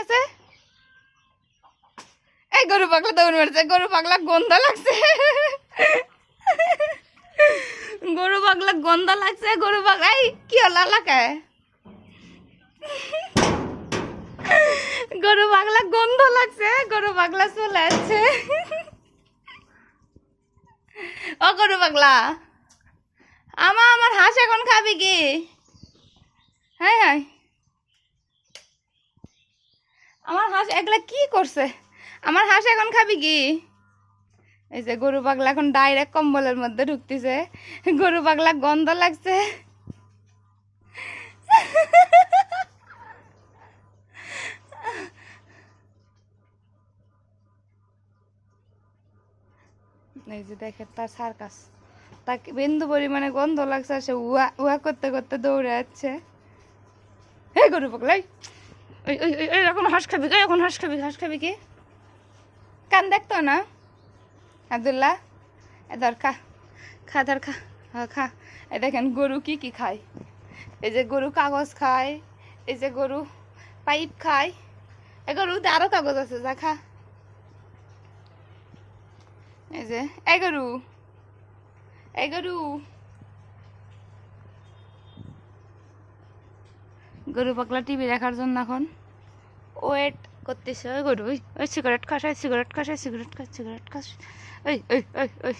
গেছে এই গরু পাগলা দৌড় মেরেছে, গরু পাগলা গন্ধ লাগছে। গরু পাগলা গন্ধ লাগছে, গরু পাগলা, এই কি হলো এলাকায় গরু পাগলা গন্ধ লাগছে, গরু পাগলা চলে আসছে। ও গরু পাগলা, আমা, আমার হাঁস এখন খাবি কি? হ্যাঁ হ্যাঁ আমার হাঁস একলা কি করছে? আমার হাঁস এখন খাবি কি? এই যে গরু পাগলা এখন ডাইরেক্ট কম্বলের মধ্যে ঢুকতেছে। গরু পাগলা গন্ধ লাগছে। এই যে দেখে তার সার্কাস। তাকে বিন্দু পরিমাণে গন্ধ লাগছে সে উয়া উয়া করতে করতে দৌড়ে যাচ্ছে। হে গরু পাগলা এই, ওই ওই ওই এখন হাঁস খাবি, ওই, এখন হাঁস খাবি হাঁস খাবি কি? কান দেখতো না? আবদুল্লাহ, এ ধর খা খা, ধর খা খা। এ দেখেন গরু কি কি খায়? এই যে গরু কাগজ খায়, এই যে গরু পাইপ খায়, এ গরুতে আরও কাগজ আছে, যা খা। এই যে এই গরু এই গরু। গরু পাগলা টিভি দেখার জন্য এখন। ওয়েট করতেছে, ওই গরু, ওই ওই সিগারেট খাস সিগারেট খাস সিগারেট খাস সিগারেট খাস। ওই ওই ওই ওই।